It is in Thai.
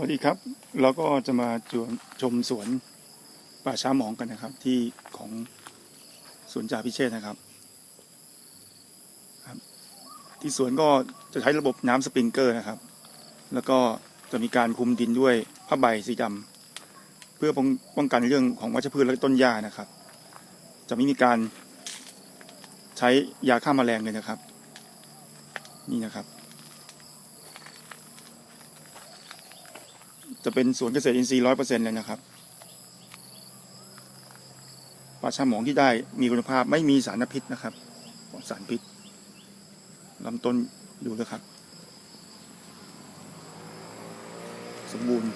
วัสดีครับ เราก็จะมาจวนชมสวนป่าช้าหมองกันนะครับ ที่ของสวนจ่าพิเชษนะครับครับ ที่สวนก็จะใช้ระบบน้ำสปริงเกอร์นะครับ แล้วก็จะมีการคุมดินด้วยผ้าใบสีดำเพื่อป้องป้องกันเรื่องของวัชพืชและต้นหญ้านะครับ จะไม่มีการใช้ยาฆ่าแมลงเลยนะครับ นี่นะครับ จะเป็นสวนเกษตรอินทรีย์ร้อยเปอร์เซ็นต์เลยนะครับปลาชาหมองที่ได้มีคุณภาพไม่มีสารพิษนะครับสารพิษลำต้นดูนะครับ สมบูรณ์